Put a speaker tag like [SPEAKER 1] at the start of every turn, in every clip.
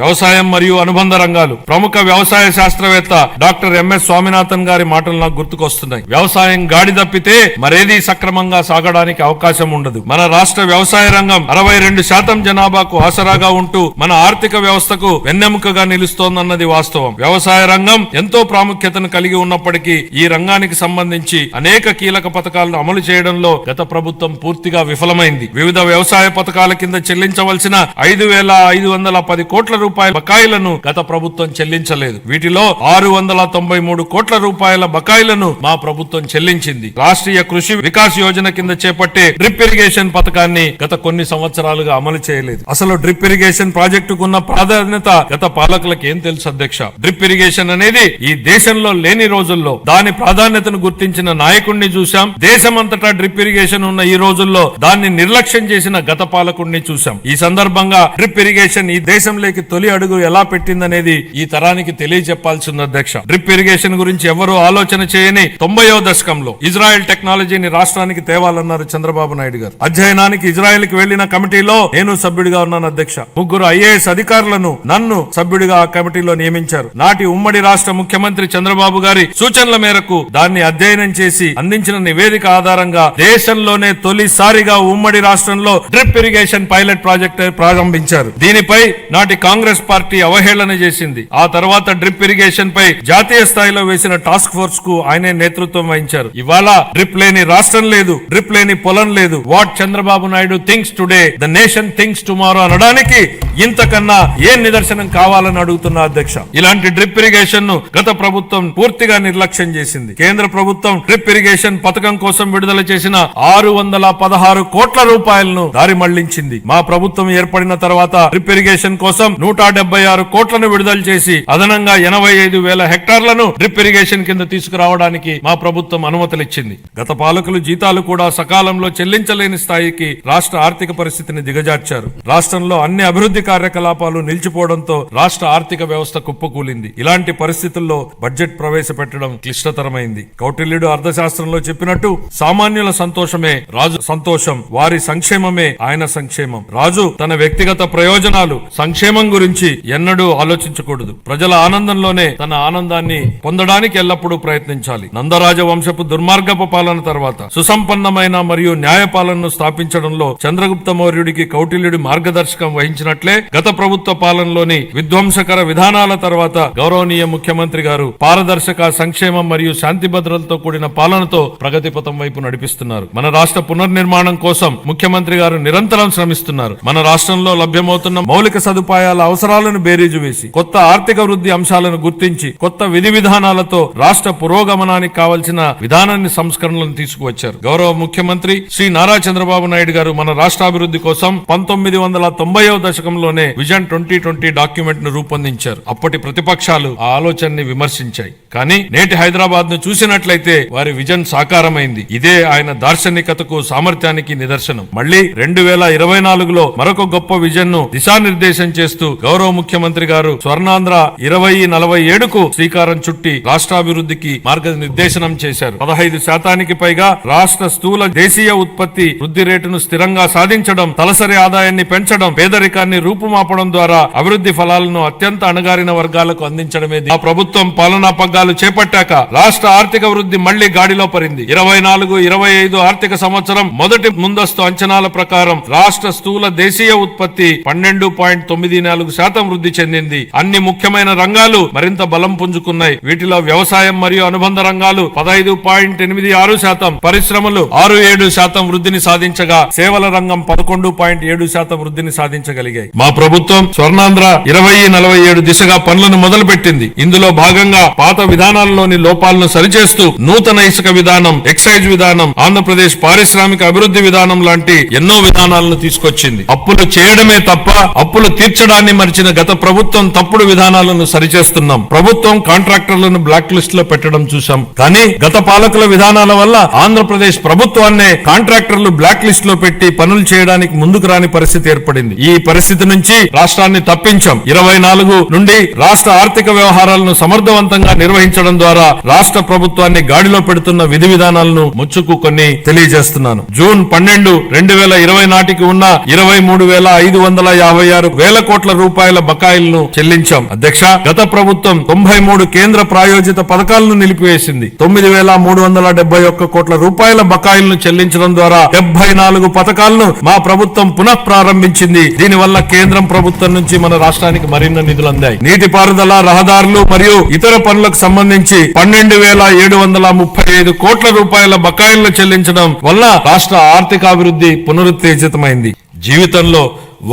[SPEAKER 1] వ్యవసాయం మరియు అనుబంధ రంగాలు. ప్రముఖ వ్యవసాయ శాస్త్రవేత్త డాక్టర్ ఎంఎస్ స్వామినాథన్ గారి మాటలు నాకు గుర్తుకొస్తున్నాయి. వ్యవసాయం గాడి తప్పితే మరేది సక్రమంగా సాగడానికి అవకాశం ఉండదు. మన రాష్ట్ర వ్యవసాయ రంగం అరవై రెండు శాతం జనాభాకు ఆసరాగా ఉంటూ మన ఆర్థిక వ్యవస్థకు వెన్నెముకగా నిలుస్తోందన్నది వాస్తవం. వ్యవసాయ రంగం ఎంతో ప్రాముఖ్యతను కలిగి ఉన్నప్పటికీ ఈ రంగానికి సంబంధించి అనేక కీలక పథకాలను అమలు చేయడంలో గత ప్రభుత్వం పూర్తిగా విఫలమైంది. వివిధ వ్యవసాయ పథకాల కింద చెల్లించవలసిన ఐదు వేల ఐదు వందల పది కోట్ల రూపాయల బకాయిలను గత ప్రభుత్వం చెల్లించలేదు. వీటిలో ఆరు వందల తొంభై మూడు కోట్ల రూపాయల బకాయిలను మా ప్రభుత్వం చెల్లించింది. రాష్ట్రీయ కృషి వికాస్ యోజన కింద చేపట్టే డ్రిప్ ఇరిగేషన్ పథకాన్ని గత కొన్ని సంవత్సరాలుగా అమలు చేయలేదు. అసలు డ్రిప్ ఇరిగేషన్ ప్రాజెక్టుకు ఉన్న ప్రాధాన్యత గత పాలకులకు ఏం తెలుసు అధ్యక్ష? డ్రిప్ ఇరిగేషన్ అనేది ఈ దేశంలో లేని రోజుల్లో దాని ప్రాధాన్యతను గుర్తించిన నాయకుడిని చూశాం. దేశమంతటా డ్రిప్ ఇరిగేషన్ ఉన్న ఈ రోజుల్లో దాన్ని నిర్లక్ష్యం చేసిన గత పాలకుడిని చూశాం. ఈ సందర్భంగా డ్రిప్ ఇరిగేషన్ ఈ దేశంలోకి తొలి అడుగు ఎలా పెట్టిందనేది ఈ తరానికి తెలియజెప్పాల్సింది అధ్యక్ష. డ్రిప్ ఇరిగేషన్ గురించి ఎవరు ఆలోచన చేయని తొంభయో దశకంలో ఇజ్రాయెల్ టెక్నాలజీని రాష్ట్రానికి తేవాలన్నారు చంద్రబాబు నాయుడు గారు. అధ్యయనానికి ఇజ్రాయెల్కి వెళ్ళిన కమిటీలో నేను సభ్యుడిగా ఉన్నాను అధ్యక్ష. ముగ్గురు ఐఏఎస్ అధికారులను నన్ను సభ్యుడిగా ఆ కమిటీలో నియమించారు. నాటి ఉమ్మడి రాష్ట్ర ముఖ్యమంత్రి చంద్రబాబు గారి సూచనల మేరకు దాన్ని అధ్యయనం చేసి అందించిన నివేదిక ఆధారంగా దేశంలోనే తొలిసారిగా ఉమ్మడి రాష్ట్రంలో డ్రిప్ ఇరిగేషన్ పైలట్ ప్రాజెక్ట్ ప్రారంభించారు. దీనిపై నాటి కాంగ్రెస్ పార్టీ అవహేళన చేసింది. ఆ తర్వాత డ్రిప్ ఇరిగేషన్ పై జాతీయ స్థాయిలో వేసిన టాస్క్ ఫోర్స్కు ఆయనే నేతృత్వం వహించారు. ఇవాళ డ్రిప్ లేని రాష్ట్రం లేదు డ్రిప్ లేని పొలం లేదు. What Chandrababu Naidu thinks today the nation thinks tomorrow అనడానికి ఇంతకన్నా ఏ నిదర్శనం కావాలని అడుగుతున్న అధ్యక్ష? ఇలాంటి డ్రిప్ ఇరిగేషన్ను గత ప్రభుత్వం పూర్తిగా నిర్లక్ష్యం చేసింది. కేంద్ర ప్రభుత్వం డ్రిప్ ఇరిగేషన్ పథకం కోసం విడుదల చేసిన ఆరు వందల పదహారు కోట్ల రూపాయలను దారి మళ్ళించింది. మా ప్రభుత్వం ఏర్పడిన తర్వాత డ్రిప్ ఇరిగేషన్ కోసం నూట డెబ్బై ఆరు కోట్లను విడుదల చేసి అదనంగా ఎనభై ఐదు వేల హెక్టార్లను డ్రిప్ ఇరిగేషన్ కింద తీసుకురావడానికి మా ప్రభుత్వం అనుమతులిచ్చింది. గత పాలకులు జీతాలు కూడా సకాలంలో చెల్లించలేని స్థాయికి రాష్ట్ర ఆర్థిక పరిస్థితిని దిగజార్చారు. రాష్ట్రంలో అన్ని అభివృద్ధి కార్యకలాపాలు నిలిచిపోవడంతో రాష్ట్ర ఆర్థిక వ్యవస్థ కుప్పకూలింది. ఇలాంటి పరిస్థితుల్లో బడ్జెట్ ప్రవేశపెట్టడం క్లిష్టతరమైంది. కౌటిల్యుడు అర్థశాస్త్రంలో చెప్పినట్టు సామాన్యుల సంతోషమే రాజు సంతోషం వారి సంక్షేమమే ఆయన సంక్షేమం. రాజు తన వ్యక్తిగత ప్రయోజనాలు సంక్షేమం గురించి ఎన్నడూ ఆలోచించకూడదు. ప్రజల ఆనందంలోనే తన ఆనందాన్ని పొందడానికి ఎల్లప్పుడూ ప్రయత్నించాలి. నందరాజ వంశపు దుర్మార్గపు పాలన తర్వాత సుసంపన్నమైన మరియు న్యాయ పాలనను స్థాపించడంలో చంద్రగుప్త మౌర్యుడికి కౌటిల్యుడి మార్గదర్శకం వహించినట్లే గత ప్రభుత్వ పాలనలోని విధ్వంసకర విధానాల తర్వాత గౌరవనీయ ముఖ్యమంత్రి గారు పారదర్శక సంక్షేమం మరియు శాంతి భద్రతలతో కూడిన పాలనతో ప్రగతి పథం వైపు నడిపిస్తున్నారు. మన రాష్ట్ర పునర్నిర్మాణం కోసం ముఖ్యమంత్రి గారు నిరంతరం శ్రమిస్తున్నారు. మన రాష్ట్రంలో లభ్యమవుతున్న మౌలిక సదుపాయాల అవసరాలను బేరీజు వేసి కొత్త ఆర్థిక వృద్ధి అంశాలను గుర్తించి కొత్త విధి విధానాలతో రాష్ట్ర పురోగమనానికి కావలసిన విధానాన్ని సంస్కరణలను తీసుకువచ్చారు. గౌరవ ముఖ్యమంత్రి శ్రీ నారా చంద్రబాబు నాయుడు గారు మన రాష్ట్రాభివృద్ధి కోసం పంతొమ్మిది వందల తొంభైవ దశకంలోనే విజన్ ట్వంటీ ట్వంటీ డాక్యుమెంట్ను రూపొందించారు. అప్పటి ప్రతిపక్షాలు ఆ ఆలోచనని విమర్శించాయి. కానీ నేటి హైదరాబాద్ను చూసినట్లయితే వారి విజన్ సాకారమైంది. ఇదే ఆయన దార్శనికతకు సామర్థ్యానికి నిదర్శనం. మళ్ళీ రెండు వేల ఇరవై నాలుగులో మరొక గొప్ప విజన్ను దిశానిర్దేశం చేస్తూ గౌరవ ముఖ్యమంత్రి గారు స్వర్ణాంధ్ర ఇరవై నలభై ఏడుకు శ్రీకారం చుట్టి రాష్ట్రాభివృద్ధికి మార్గనిర్దేశనం చేశారు. పదహైదు శాతానికి పైగా రాష్ట్ర స్థూల దేశీయ ఉత్పత్తి వృద్ధి రేటును స్థిరంగా సాధించడం తలసరి ఆదాయాన్ని పెంచడం పేదరికాన్ని రూపుమాపడం ద్వారా అభివృద్ధి ఫలాలను అత్యంత అణగారిన వర్గాలకు అందించడమే ఆ ప్రభుత్వం పాలనా పగ్గాలు చేపట్టాక రాష్ట్ర ఆర్థిక వృద్ధి మళ్ళీ గాడిలో పరింది. ఇరవై నాలుగు ఇరవై ఐదు ఆర్థిక సంవత్సరం మొదటి ముందస్తు అంచనాల ప్రకారం రాష్ట్ర స్థూల దేశీయ ఉత్పత్తి పన్నెండు పాయింట్ తొమ్మిది నాలుగు శాతం వృద్ధి చెందింది. అన్ని ముఖ్యమైన రంగాలు మరింత బలం పుంజుకున్నాయి. వీటిలో వ్యవసాయం మరియు అనుబంధ రంగాలు పదహైదు పాయింట్ ఎనిమిది ఆరు శాతం పరిశ్రమలు ఆరు ఏడు శాతం వృద్ధిని సాధించగా సేవల రంగం పదకొండు పాయింట్ ఏడు శాతం వృద్ధిని సాధించగలిగాయి. మా ప్రభుత్వం స్వర్ణాంధ్ర ఇరవై నలభై ఏడు దిశగా పనులను మొదలుపెట్టింది. ఇందులో భాగంగా పాత విధానాల్లోని లోపాలను సరిచేస్తూ నూతన ఇసుక విధానం ఎక్సైజ్ విధానం ఆంధ్రప్రదేశ్ పారిశ్రామిక అభివృద్ధి విధానం లాంటి ఎన్నో విధానాలను తీసుకొచ్చింది. అప్పులు చేయడమే తప్ప అప్పులు తీర్చడాన్ని మరిచిన గత ప్రభుత్వం తప్పుడు విధానాలను సరిచేస్తున్నాం. ప్రభుత్వం కాంట్రాక్టర్లను బ్లాక్ లిస్ట్లో పెట్టడం చూశాం. కానీ గత పాలకుల విధానాల వల్ల ఆంధ్రప్రదేశ్ ప్రభుత్వాన్నే కాంట్రాక్టర్లు బ్లాక్ లిస్ట్లో పెట్టి పనులు చేయడానికి ముందుకు రాని పరిస్థితి ఏర్పడింది. ఈ పరిస్థితి నుంచి రాష్ట్రాన్ని తప్పించాం. ఇరవై నాలుగు నుండి రాష్ట్ర ఆర్థిక వ్యవహారాలను సమర్థవంతంగా నిర్వహించడం ద్వారా రాష్ట్ర ప్రభుత్వాన్ని గాడిలో పెడుతున్న విధి విధానాలను ముచ్చుకు కొన్ని తెలియజేస్తున్నాను. జూన్ పన్నెండు రెండు వేల ఇరవై నాటికి ఉన్న ఇరవై మూడు వేల ఐదు వందల యాభై ఆరు వేల కోట్ల రూపాయల బకాయిలను చెల్లించాం. అధ్యక్ష గత ప్రభుత్వం తొంభై మూడు కేంద్ర ప్రాయోజిత పథకాలను నిలిపివేసింది. తొమ్మిది వేల మూడు వందల డెబ్బై ఒక్క కోట్ల రూపాయల బకాయిలను చెల్లించడం ద్వారా డెబ్బై నాలుగు పథకాలను మా ప్రభుత్వం పునః ప్రారంభించింది దీనివల్ల కేంద్రం ప్రభుత్వం నుంచి మన రాష్ట్రానికి మరిన్ని నిధులు అందాయి. నీటిపారుదల రహదారులు మరియు ఇతర పనులకు సంబంధించి పన్నెండు వేల ఏడు వందల ముప్పై ఐదు కోట్ల రూపాయల బకాయిలను చెల్లించడం వల్ల రాష్ట్ర ఆర్థికాభివృద్ధి పునరుత్తేజితమైంది. జీవితంలో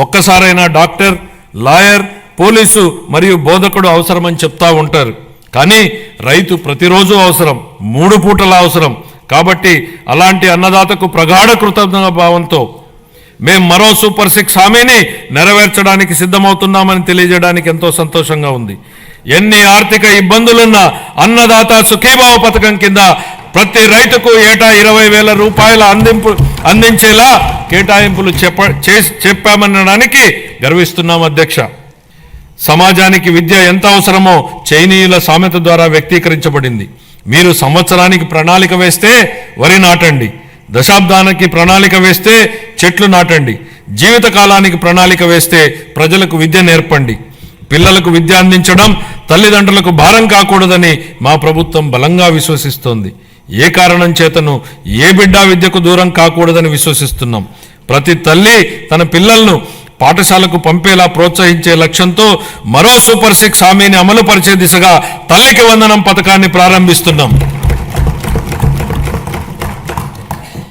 [SPEAKER 1] ఒక్కసారైనా డాక్టర్ లాయర్ పోలీసు మరియు బోధకుడు అవసరమని చెప్తా ఉంటారు. కానీ రైతు ప్రతిరోజు అవసరం మూడు పూటల అవసరం. కాబట్టి అలాంటి అన్నదాతకు ప్రగాఢ కృతజ్ఞత భావంతో మేము మరో సూపర్ సిక్స్ హామీని నెరవేర్చడానికి సిద్ధమవుతున్నామని తెలియజేయడానికి ఎంతో సంతోషంగా ఉంది. ఎన్ని ఆర్థిక ఇబ్బందులున్నా అన్నదాత సుఖీభావ పథకం కింద ప్రతి రైతుకు ఏటా ఇరవై వేల రూపాయల అందింపు అందించేలా కేటాయింపులు చెప్ప చెప్పామనడానికి గర్విస్తున్నాం అధ్యక్ష. సమాజానికి విద్య ఎంత అవసరమో చైనీయుల సామెత ద్వారా వ్యక్తీకరించబడింది. మీరు సంవత్సరానికి ప్రణాళిక వేస్తే వరి నాటండి. దశాబ్దానికి ప్రణాళిక వేస్తే చెట్లు నాటండి. జీవితకాలానికి ప్రణాళిక వేస్తే ప్రజలకు విద్య నేర్పండి. పిల్లలకు విద్య అందించడం తల్లిదండ్రులకు భారం కాకూడదని మా ప్రభుత్వం బలంగా విశ్వసిస్తోంది. ఏ కారణం చేతను ఏ బిడ్డ విద్యకు దూరం కాకూడదని విశ్వసిస్తున్నాం. ప్రతి తల్లి తన పిల్లలను పాఠశాలకు పంపేలా ప్రోత్సహించే లక్ష్యంతో మరో సూపర్ సిక్స్ హామీని అమలు పరిచే దిశగా తల్లికి వందనం పథకాన్ని ప్రారంభిస్తున్నాం.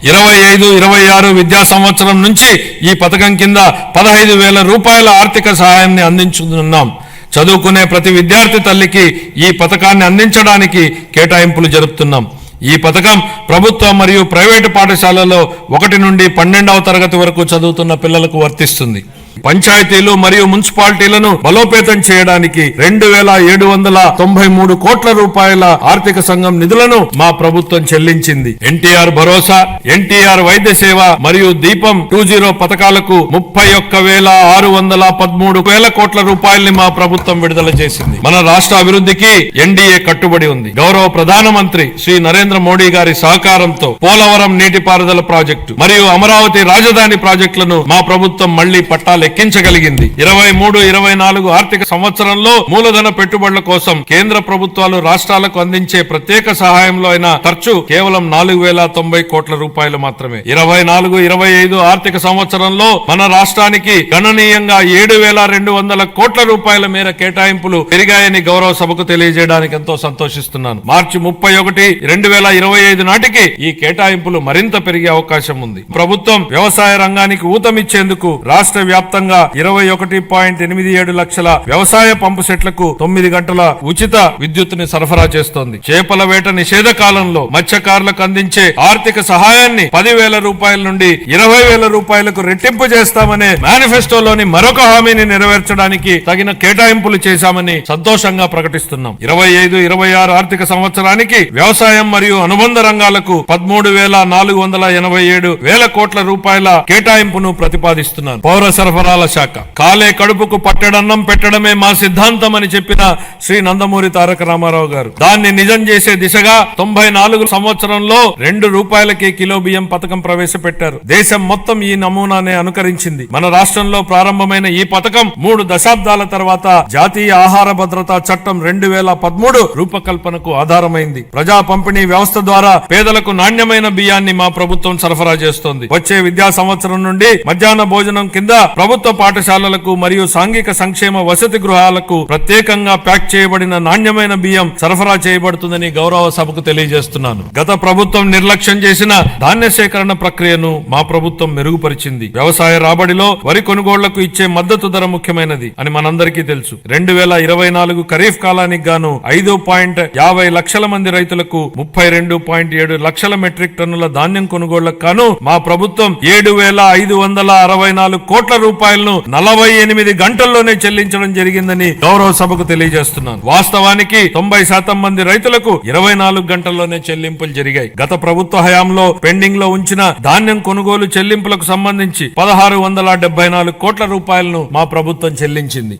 [SPEAKER 1] ఇరవై ఐదు ఇరవై ఆరు విద్యా సంవత్సరం నుంచి ఈ పథకం కింద పదహైదు వేల రూపాయల ఆర్థిక సహాయాన్ని అందించుతున్నాం. చదువుకునే ప్రతి విద్యార్థి తల్లికి ఈ పథకాన్ని అందించడానికి కేటాయింపులు జరుపుతున్నాం. ఈ పథకం ప్రభుత్వ మరియు ప్రైవేటు పాఠశాలలో ఒకటి నుండి పన్నెండవ తరగతి వరకు చదువుతున్న పిల్లలకు వర్తిస్తుంది. పంచాయతీలు మరియు మున్సిపాలిటీలను బలోపేతం చేయడానికి రెండు వేల ఏడు వందల తొంభై మూడు కోట్ల రూపాయల ఆర్థిక సంఘం నిధులను మా ప్రభుత్వం చెల్లించింది. ఎన్టీఆర్ భరోసా ఎన్టీఆర్ వైద్య సేవ మరియు దీపం టూ జీరో పథకాలకు ముప్పై ఒక్క వేల ఆరు వందల పదమూడు వేల కోట్ల రూపాయల్ని మా ప్రభుత్వం విడుదల చేసింది. మన రాష్ట్ర అభివృద్ధికి ఎన్డీఏ కట్టుబడి ఉంది. గౌరవ ప్రధానమంత్రి శ్రీ నరేంద్ర మోడీ గారి సహకారంతో పోలవరం నీటిపారుదల ప్రాజెక్టు మరియు అమరావతి రాజధాని ప్రాజెక్టులను మా ప్రభుత్వం మళ్ళీ పట్టాలి లెక్కించగలిగింది. ఇరవై మూడు ఇరవై నాలుగు ఆర్థిక సంవత్సరంలో మూలధన పెట్టుబడుల కోసం కేంద్ర ప్రభుత్వాలు రాష్ట్రాలకు అందించే ప్రత్యేక సహాయంలో అయిన ఖర్చు కేవలం నాలుగు వేల తొంభై కోట్ల రూపాయలు మాత్రమే. ఇరవై నాలుగు ఇరవై ఐదు ఆర్థిక సంవత్సరంలో మన రాష్ట్రానికి గణనీయంగా ఏడు వేల రెండు వందల కోట్ల రూపాయల మేర కేటాయింపులు పెరిగాయని గౌరవ సభకు తెలియజేయడానికి ఎంతో సంతోషిస్తున్నాను. మార్చి ముప్పై ఒకటి రెండు వేల ఇరవై ఐదు నాటికి ఈ కేటాయింపులు మరింత పెరిగే అవకాశం ఉంది. ప్రభుత్వం వ్యవసాయ రంగానికి ఊతమిచ్చేందుకు రాష్ట్ర మొత్తంగా ఇరవై ఒకటి పాయింట్ ఎనిమిది ఏడు లక్షల వ్యవసాయ పంపు సెట్లకు తొమ్మిది గంటల ఉచిత విద్యుత్తుని సరఫరా చేస్తోంది. చేపల వేట నిషేధ కాలంలో మత్స్యకారులకు అందించే ఆర్థిక సహాయాన్ని పదివేల రూపాయల నుండి ఇరవై వేల రూపాయలకు రెట్టింపు చేస్తామనే మేనిఫెస్టోలోని మరొక హామీని నెరవేర్చడానికి తగిన కేటాయింపులు చేశామని సంతోషంగా ప్రకటిస్తున్నాం. ఇరవై ఐదు ఇరవై ఆరు ఆర్థిక సంవత్సరానికి వ్యవసాయం మరియు అనుబంధ రంగాలకు పదమూడు వేల నాలుగు వందల ఎనభై ఏడు వేల కోట్ల రూపాయల కేటాయింపును ప్రతిపాదిస్తున్నాను. పౌర సరఫరా వ్యవహారాల శాఖ. కాలే కడుపుకు పట్టడన్నం పెట్టడమే మా సిద్ధాంతం అని చెప్పిన శ్రీ నందమూరి తారక రామారావు గారు. దాన్ని నిజం చేసే దిశగా తొంభై నాలుగు సంవత్సరంలో రెండు రూపాయలకి కిలో బియ్యం పథకం ప్రవేశపెట్టారు. దేశం మొత్తం ఈ నమూనానే అనుకరించింది. మన రాష్ట్రంలో ప్రారంభమైన ఈ పథకం మూడు దశాబ్దాల తర్వాత జాతీయ ఆహార భద్రతా చట్టం రెండు వేల పదమూడు రూపకల్పనకు ఆధారమైంది. ప్రజా పంపిణీ వ్యవస్థ ద్వారా పేదలకు నాణ్యమైన బియ్యాన్ని మా ప్రభుత్వం సరఫరా చేస్తోంది. వచ్చే విద్యా సంవత్సరం నుండి మధ్యాహ్న భోజనం కింద ప్రభుత్వం ప్రభుత్వ పాఠశాలలకు మరియు సాంఘిక సంక్షేమ వసతి గృహాలకు ప్రత్యేకంగా ప్యాక్ చేయబడిన నాణ్యమైన బియ్యం సరఫరా చేయబడుతుందని గౌరవ సభకు తెలియజేస్తున్నాను. గత ప్రభుత్వం నిర్లక్ష్యం చేసిన ధాన్య సేకరణ ప్రక్రియను మా ప్రభుత్వం మెరుగుపరిచింది. వ్యవసాయ రాబడిలో వరి కొనుగోళ్ళకు ఇచ్చే మద్దతు ధర ముఖ్యమైనది అని మనందరికీ తెలుసు. రెండు వేల ఇరవై నాలుగు ఖరీఫ్ కాలానికి గాను ఐదు పాయింట్ యాభై లక్షల మంది రైతులకు ముప్పై రెండు పాయింట్ ఏడు లక్షల మెట్రిక్ టన్నుల ధాన్యం కొనుగోళ్ళకు గాను మా ప్రభుత్వం ఏడు వేల ఐదు వందల అరవై నాలుగు కోట్ల రూపాయలు రూపాయలను నలభై ఎనిమిది గంటల్లోనే చెల్లించడం జరిగిందని గౌరవ సభకు తెలియజేస్తున్నాను. వాస్తవానికి తొంభై శాతం మంది రైతులకు ఇరవై నాలుగు గంటల్లోనే చెల్లింపులు జరిగాయి. గత ప్రభుత్వ హయాంలో పెండింగ్లో ఉంచిన ధాన్యం కొనుగోలు చెల్లింపులకు సంబంధించి పదహారు వందల డెబ్బై నాలుగు కోట్ల రూపాయలను మా ప్రభుత్వం చెల్లించింది.